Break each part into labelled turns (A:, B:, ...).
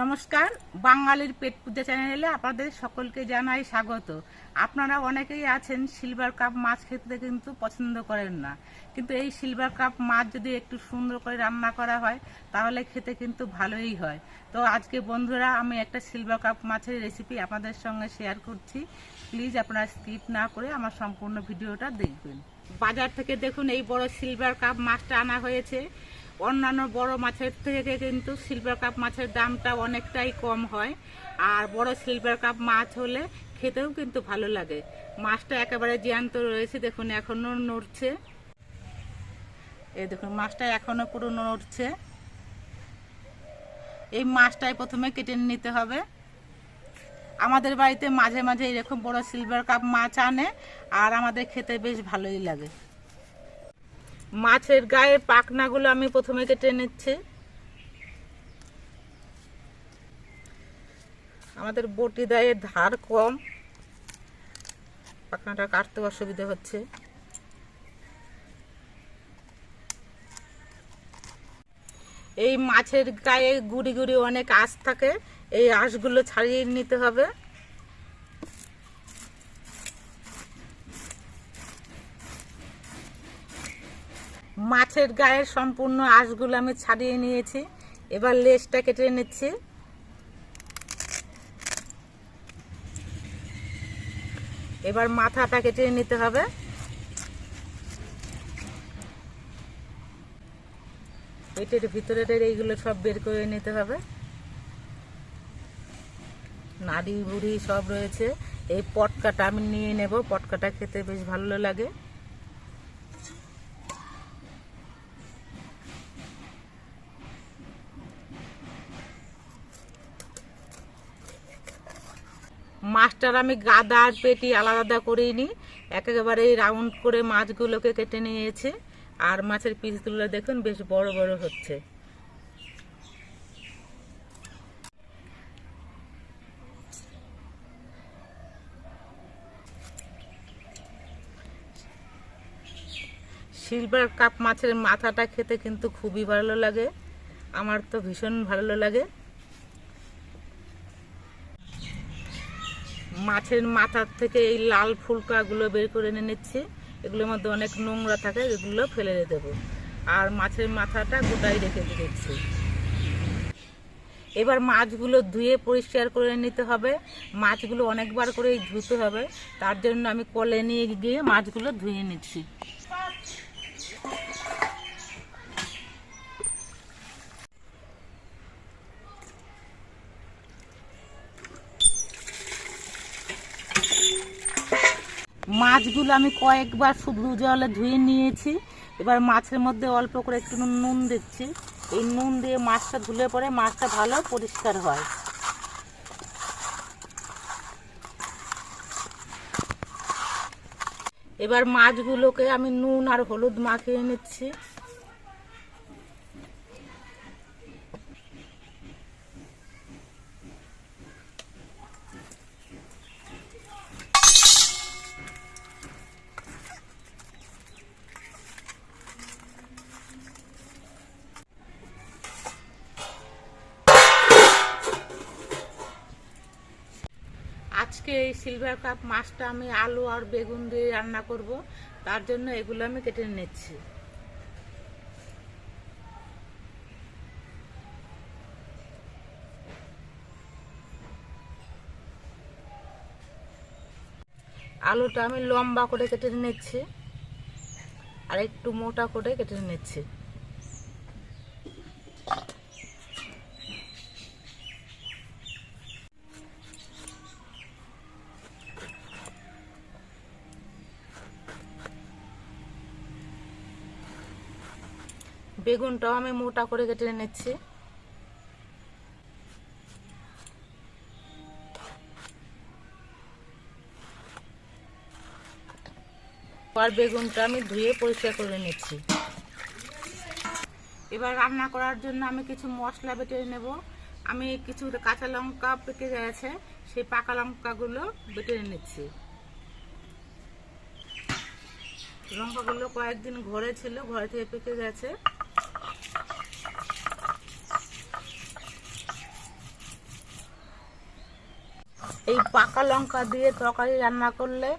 A: নমস্কার, বাঙালির পেট পূজা চ্যানেলে আপনাদের সকলকে জানাই স্বাগত। আপনারা অনেকেই আছেন সিলভার কাপ মাছ খেতে কিন্তু পছন্দ করেন না। কিন্তু এই সিলভার কাপ মাছ যদি একটু সুন্দর করে রান্না করা হয়, তাহলে খেতে কিন্তু ভালোই হয়। তো আজকে বন্ধুরা, আমি একটা সিলভার কাপ মাছের রেসিপি আপনাদের সঙ্গে শেয়ার করছি। প্লিজ আপনারা স্কিপ না করে আমার সম্পূর্ণ ভিডিওটা দেখবেন। বাজার থেকে দেখুন, এই বড় সিলভার কাপ মাছটা আনা হয়েছে। অন্যান্য বড় মাছের থেকে কিন্তু সিলভার কাপ মাছের দামটা অনেকটাই কম হয়। আর বড় সিলভার কাপ মাছ হলে খেতেও কিন্তু ভালো লাগে। মাছটা একেবারে জ্যান্ত রয়েছে, দেখুন, এখনও নড়ছে। এই দেখুন, মাছটা এখনও পুরো নড়ছে। এই মাছটাই প্রথমে কেটে নিতে হবে। আমাদের বাড়িতে মাঝে মাঝে এরকম বড় সিলভার কাপ মাছ আনে, আর আমাদের খেতে বেশ ভালোই লাগে। মাছের গায়ের পাখনাগুলো আমি প্রথমে কেটে নিচ্ছি। আমাদের বটি দায়ের ধার কম। পাখনাটা কাটতে অসুবিধা হচ্ছে। এই মাছের গায়ে গুড়ি গুড়ি অনেক আঁশ থাকে। এই আঁশগুলো ছাড়িয়ে নিতে হবে। মাছের গায়ের সম্পূর্ণ আঁশগুলো আমি ছাড়িয়ে নিয়েছি। এবার লেজটা কেটে নিচ্ছি। এবার মাথাটা কেটে নিতে হবে। পেটের ভিতরের এইগুলো সব বের করে নিতে হবে। নাড়ি বুড়ি সব রয়েছে। এই পটকাটা আমি নিয়ে নেব। পটকাটা খেতে বেশ ভালো লাগে। মাছটার আমি গাদা আর পেটি আলাদা আলাদা করেই নিই। একেবারে রাউন্ড করে মাছগুলোকে কেটে নিয়েছি। আর মাছের পিসগুলো দেখুন, বেশ বড় বড় হচ্ছে। সিলভার কাপ মাছের মাথাটা খেতে কিন্তু খুবই ভালো লাগে। আমার তো ভীষণ ভালো লাগে। মাছের মাথার থেকে এই লাল ফুলকাগুলো বের করে এনে নিচ্ছি। এগুলোর মধ্যে অনেক নোংরা থাকে, এগুলো ফেলে দেবো। আর মাছের মাথাটা গোটাই রেখে দিচ্ছি। এবার মাছগুলো ধুয়ে পরিষ্কার করে নিতে হবে। মাছগুলো অনেকবার করেই ধুতে হবে। তার জন্য আমি কলে নিয়ে গিয়ে মাছগুলো ধুয়ে নিচ্ছি। মাছগুলো আমি কয়েকবার শুধু জলে ধুয়ে নিয়েছি। এবার মাছের মধ্যে অল্প করে একটু নুন- দিচ্ছি। এই নুন দিয়ে মাছটা ধুলে পরে মাছটা ভালো পরিষ্কার হয়। এবার মাছগুলোকে আমি নুন আর হলুদ মাখিয়ে নিচ্ছি। আজকে এই সিলভার কাপ মাছটা আমি আলু আর বেগুন দিয়ে রান্না করব। তার জন্য এগুলো আমি কেটে নিচ্ছি। আলুটা আমি লম্বা করে কেটে নিচ্ছি। আর একটু মোটা করে কেটে নিচ্ছি। বেগুনটাও আমি মোটা করে কেটে নিচ্ছি। আর বেগুনটা আমি ধুয়ে পরিষ্কার করে নিচ্ছি। এবার রান্না করার জন্য আমি কিছু মশলা বেটে নেব। আমি কিছু কাঁচা লঙ্কা পেকে গেছে, সেই পাকা লঙ্কাগুলো বেটে নিচ্ছি। লঙ্কাগুলো কয়েকদিন ঘরে ছিল, ঘরে থেকে পেকে গেছে। এই পাকা লঙ্কা দিয়ে তরকারি রান্না করলে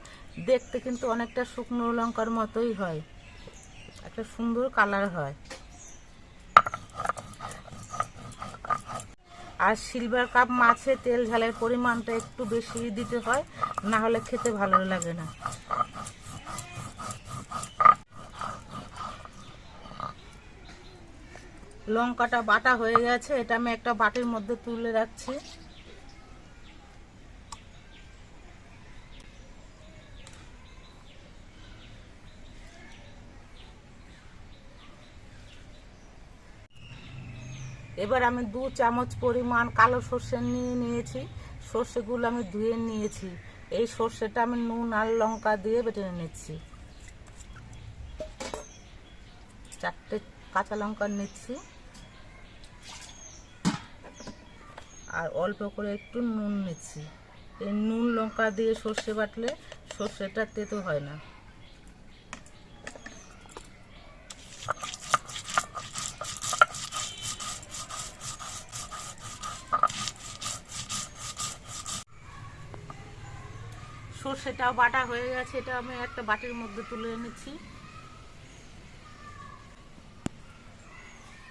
A: দেখতে কিন্তু অনেকটা শুকনো লঙ্কার মতোই হয়। একটা সুন্দর কালার হয়। আর সিলভার কাপ মাছে তেল ঝালের পরিমাণটা একটু বেশি দিতে হয়, না হলে খেতে ভালো লাগে না। লঙ্কাটা বাটা হয়ে গেছে, এটা আমি একটা বাটির মধ্যে তুলে রাখছি। এবার আমি দু চামচ পরিমাণ কালো সর্ষে নিয়ে নিয়েছি। সর্ষেগুলো আমি ধুয়ে নিয়েছি। এই সর্ষেটা আমি নুন আর লঙ্কা দিয়ে বেটে নিচ্ছি। চারটে কাঁচা লঙ্কা নিচ্ছি। আর অল্প করে একটু নুন নিচ্ছি। এই নুন লঙ্কা দিয়ে সর্ষে বাটলে সর্ষেটা তেতো হয় না। সর্ষেটাও বাটা হয়ে গেছে, এটা আমি একটা বাটির মধ্যে তুলে এনেছি।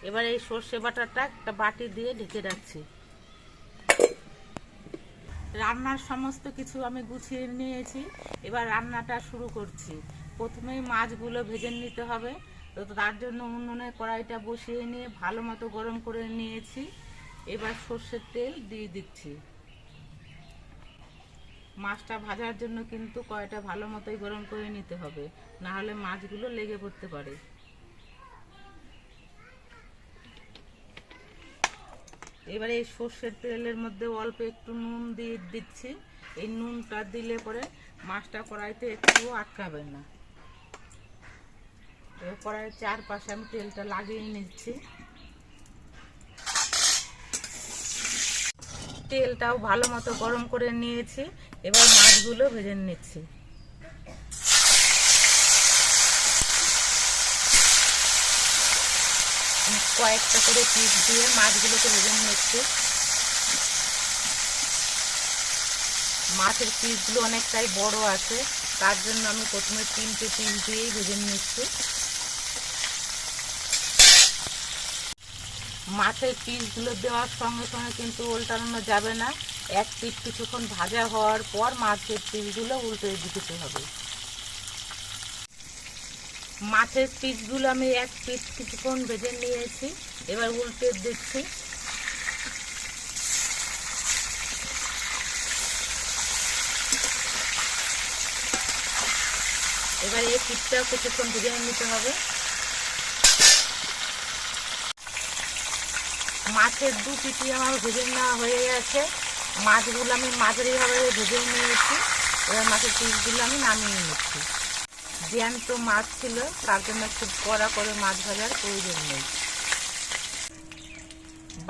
A: এবার এই সর্ষে বাটাটা একটা বাটি দিয়ে ঢেকে রাখছি। রান্নার সমস্ত কিছু আমি গুছিয়ে নিয়েছি। এবার রান্নাটা শুরু করছি। প্রথমেই মাছগুলো ভেজে নিতে হবে। তো তার জন্য উনুনে কড়াইটা বসিয়ে নিয়ে ভালো মতো গরম করে নিয়েছি। এবার সর্ষের তেল দিয়ে দিচ্ছি। মাছটা ভাজার জন্য কিন্তু কয়টা ভালো মতোই গরম করে নিতে হবে। না হলে মাছগুলো লেগে পড়তে পারে। এবারে এই সর্ষের তেলের মধ্যে অল্প একটু নুন দিয়ে দিচ্ছি। এই নুনটা দিলে পরে মাছটা কড়াইতে একটু আটকাবে না। এবার কড়াইয়ের চারপাশে আমি তেলটা লাগিয়ে নিচ্ছি। তেলটাও ভালো মতো গরম করে নিয়েছি। এবার মাছগুলো ভেজে নিচ্ছি। কয়েকটা করে পিস দিয়ে মাছগুলোকে ভেজে নিচ্ছি। মাছের পিসগুলো অনেকটাই বড় আছে, তার জন্য আমি প্রথমে তিনটে পিস দিয়েই ভেজে নিচ্ছি। মাছের পিসগুলো দেওয়ার সঙ্গে সঙ্গে কিন্তু উল্টানো যাবে না। এক পিস কিছুক্ষণ ভাজা হওয়ার পর মাছের পিসগুলো উল্টে দিতে হবে। মাছের পিসগুলো আমি এক পিস কিছুক্ষণ ভেজে নিয়েছি, এবার উল্টে দিচ্ছি। এবার এই পিসটাও কিছুক্ষণ ভেজে নিতে হবে। মাছের দু পিটি আমার ভেজে নেওয়া হয়ে গেছে। মাছগুলো আমি মাছের এইভাবে ভেজে নিয়েছি এবার মাছের পিসগুলো আমি নামিয়ে নিচ্ছি। জ্যান্ত মাছ ছিল, তার জন্য খুব কড়া করে মাছ ভাজার প্রয়োজন নেই।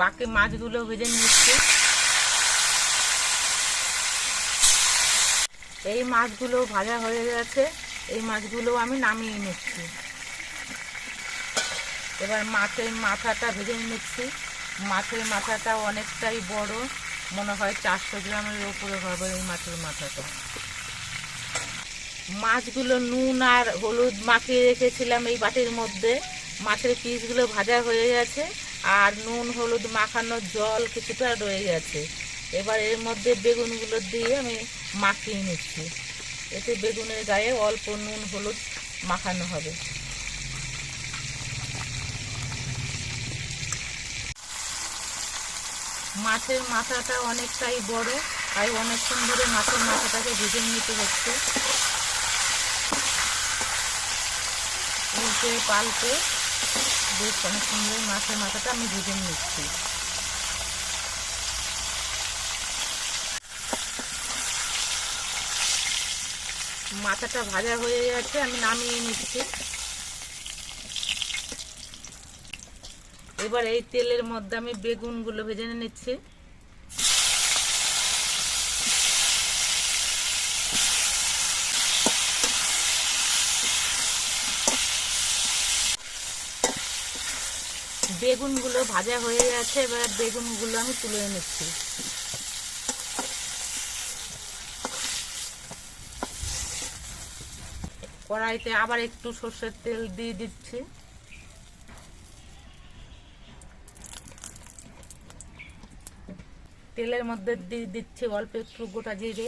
A: বাকি মাছগুলো ভেজে নিচ্ছি। এই মাছগুলো ভাজা হয়ে গেছে। এই মাছগুলো আমি নামিয়ে নিচ্ছি। এবার মাছের মাথাটা ভেজে নিচ্ছি। মাছের মাথাটা অনেকটাই বড়। মনে হয় চারশো গ্রামের উপরে হবে এই মাছের মাথাটা। মাছগুলো নুন আর হলুদ মাখিয়ে রেখেছিলাম এই বাটির মধ্যে। মাছের পিসগুলো ভাজা হয়ে গেছে আর নুন, হলুদ মাখানোর জল কিছুটা রয়ে গেছে। এবার এর মধ্যে বেগুনগুলো দিয়ে আমি মাখিয়ে নিচ্ছি। এতে বেগুনের গায়ে অল্প নুন, হলুদ মাখানো হবে। মাছের মাথাটা অনেকটাই বড়, তাই অনেকক্ষণ ধরে মাছের মাথাটাকে ভেজে নিতে হচ্ছে। উল্টে পাল্টে বেশ অনেকক্ষণ ধরে মাছের মাথাটা আমি ভেজে নিচ্ছি। মাথাটা ভাজা হয়ে গেছে, আমি নামিয়ে নিচ্ছি। এবার এই তেলের মধ্যে আমি বেগুনগুলো ভেজে নিচ্ছি। বেগুনগুলো ভাজা হয়ে গেছে, এবার বেগুনগুলো আমি তুলে নিচ্ছি। কড়াইতে আবার একটু সর্ষের তেল দিয়ে দিচ্ছি। তেলের মধ্যে দিয়ে দিচ্ছি অল্প একটু গোটা জিরে।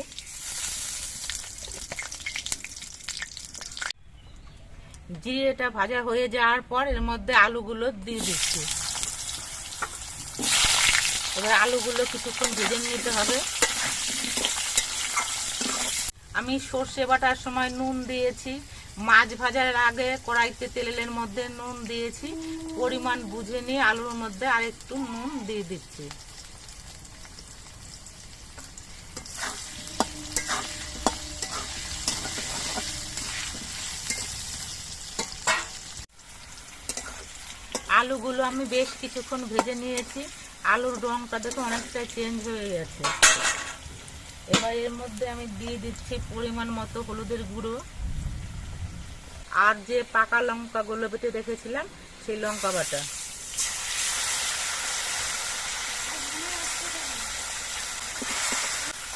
A: জিরেটা ভাজা হয়ে যাওয়ার পর এর মধ্যে আলুগুলো দিয়ে দিচ্ছি। এবার আলুগুলো কিছুক্ষণ ভেজে নিতে হবে। আমি সর্ষে বাটার সময় নুন দিয়েছি। মাছ ভাজার আগে কড়াইতে তেলের মধ্যে নুন দিয়েছি। পরিমাণ বুঝে নিয়ে আলুর মধ্যে আর একটু নুন দিয়ে দিচ্ছি। আলুগুলো আমি বেশ কিছুক্ষণ ভেজে নিয়েছি। আলুর রংটা দেখো অনেকটা চেঞ্জ হয়ে গেছে। এবার এর মধ্যে আমি দিয়ে দিচ্ছি পরিমাণ মতো হলুদের গুঁড়ো। আর যে পাকা লঙ্কাগুলো বেটে রেখেছিলাম সেই লঙ্কা বাটা।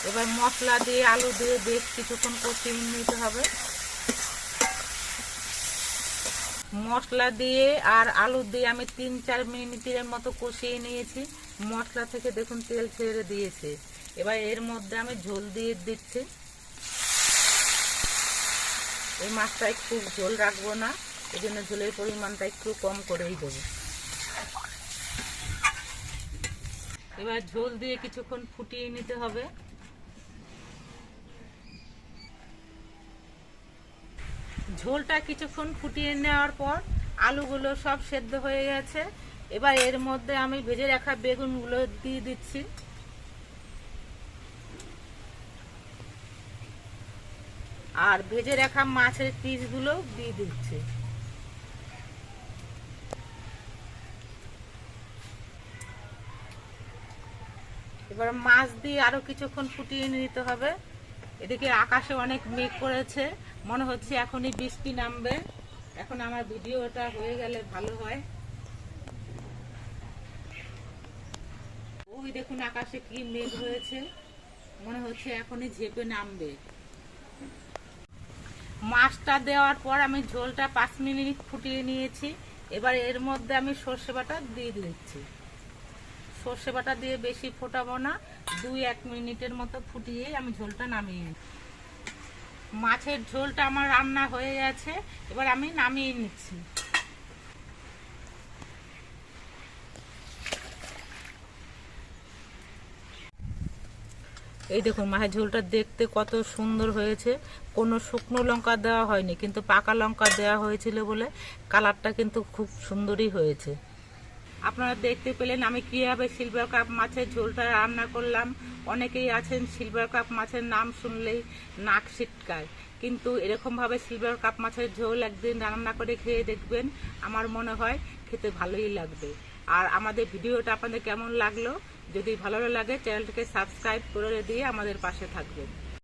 A: এবার মশলা দিয়ে আলু দিয়ে বেশ কিছুক্ষণ কষিয়ে নিতে হবে। মশলা দিয়ে আর আলু দিয়ে আমি তিন চার মিনিটের মতো কষিয়ে নিয়েছি। মশলা থেকে দেখুন তেল ছেড়ে দিয়েছে। এবার এর মধ্যে আমি ঝোল দিয়ে দিচ্ছি। এই মাছটা একটু ঝোল রাখব না এই জন্য ঝোলের পরিমাণটা একটু কম করেই দেবো। এবার ঝোল দিয়ে কিছুক্ষণ ফুটিয়ে নিতে হবে। ঝোলটা কিছুক্ষণ ফুটিয়ে নেওয়ার পর আলুগুলো সব সেদ্ধ হয়ে গেছে। এবার এর মধ্যে আমি ভেজে রাখা বেগুনগুলো দিয়ে দিচ্ছি। আর ভেজে রাখা মাছের পিসগুলো দিয়ে দিচ্ছি। এবার মাছ দিয়ে আরও কিছুক্ষণ ফুটিয়ে নিতে হবে। এদিকে আকাশে অনেক মেঘ করেছে। মনে হচ্ছে এখনই বৃষ্টি নামবে। এখন আমার ভিডিওটা হয়ে গেলে ভালো হয়। ওই দেখুন আকাশে কি মেঘ হয়েছে মনে হচ্ছে এখনই ঝেপে নামবে। মাছটা দেওয়ার পর আমি ঝোলটা পাঁচ মিনিট ফুটিয়ে নিয়েছি। এবার এর মধ্যে আমি সর্ষে বাটা দিয়ে দিচ্ছি। সর্ষে বাটা দিয়ে বেশি ফোটাবো না, দুই এক মিনিটের মতো ফুটিয়ে আমি ঝোলটা নামিয়ে মাছের ঝোলটা আমার রান্না হয়ে গেছে, এবার আমি নামিয়ে নিচ্ছি। এই দেখুন, মাছের ঝোলটা দেখতে কত সুন্দর হয়েছে। কোনো শুকনো লঙ্কা দেওয়া হয়নি, কিন্তু পাকা লঙ্কা দেওয়া হয়েছিল বলে কালারটা কিন্তু খুব সুন্দরই হয়েছে। আপনারা দেখতে পেলেন, আমি কীভাবে সিলভার কাপ মাছের ঝোলটা রান্না করলাম। অনেকেই আছেন সিলভার কাপ মাছের নাম শুনলেই নাক ছিটকায়। কিন্তু এরকমভাবে সিলভার কাপ মাছের ঝোল একদিন রান্না করে খেয়ে দেখবেন, আমার মনে হয় খেতে ভালোই লাগবে। আর আমাদের ভিডিওটা আপনাদের কেমন লাগল? যদি ভালো লাগে, চ্যানেলটাকে সাবস্ক্রাইব করে দিয়ে আমাদের পাশে থাকবেন।